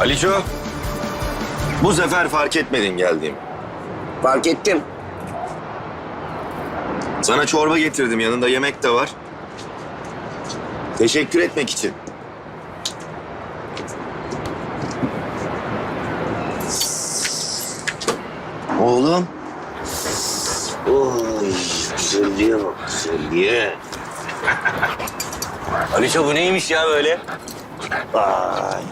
Aliço. Bu sefer fark etmedin geldiğim. Fark ettim. Sana çorba getirdim yanında yemek de var. Teşekkür etmek için. Oğlum. Oy güzelliğe bak güzelliğe. Aliço bu neymiş ya böyle? Vay.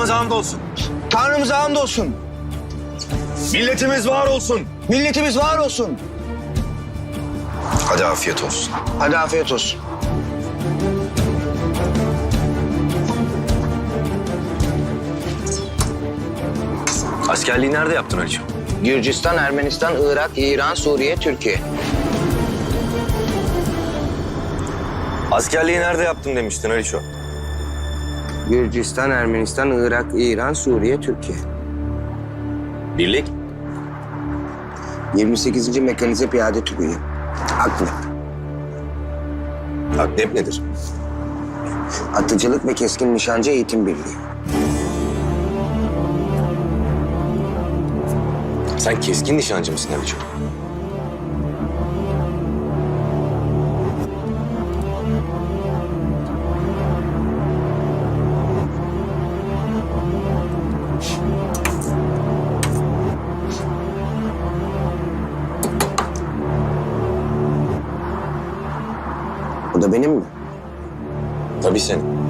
Tanrımız hamdolsun. Tanrımıza hamdolsun. Milletimiz var olsun. Milletimiz var olsun. Hadi afiyet olsun. Hadi afiyet olsun. Askerliği nerede yaptın Aliço? Gürcistan, Ermenistan, Irak, İran, Suriye, Türkiye. Askerliği nerede yaptın demiştin Aliço. Gürcistan, Ermenistan, Irak, İran, Suriye, Türkiye. Birlik. 28. Mekanize Piyade Tugayı. Aklı. Akdep nedir? Atıcılık ve Keskin Nişancı Eğitim Birliği. Sen keskin nişancı mısın Aliço? Bu da benim mi? Tabii senin.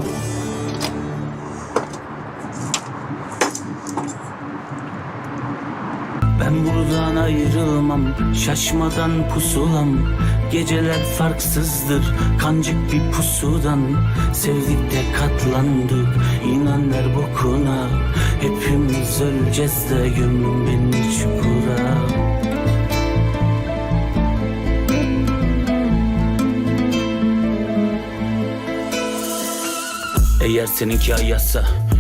Ben buradan ayrılmam Şaşmadan pusulam Geceler farksızdır Kancık bir pusudan Sevdik de katlandık İnan ver bokuna Hepimiz öleceğiz de Gömün beni çukura Eğer seninki ayazsa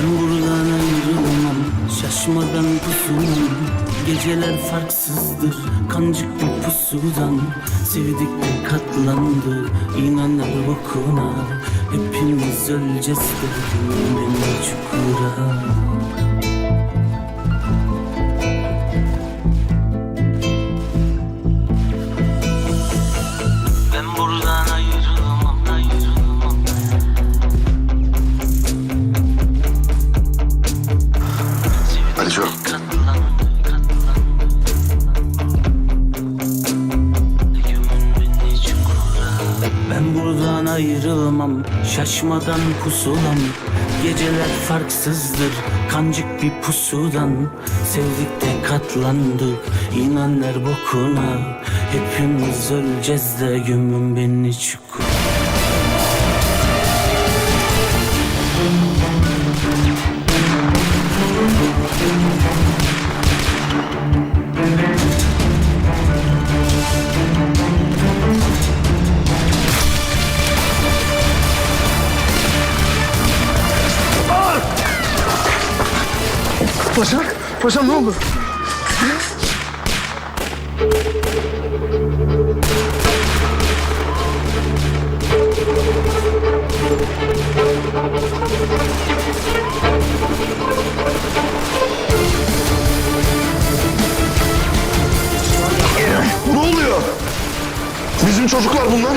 Ben buradan ayrılamam Şaşmadan pusulam Geceler farksızdır. Kancık bir pusudan Sevdik de katlandı. İnanır bokuna Hepimiz öleceğiz dedim Beni çukura Çukura. Ben buradan ayrılmam, şaşmadan pusulam. Geceler farksızdır, kancık bir pusudan. Sevdik de katlandık, inan ver bokuna. Hepimiz öleceğiz de gömün beni çukura Paşam, paşam ne oldu? Ne oluyor? Bizim çocuklar bunlar.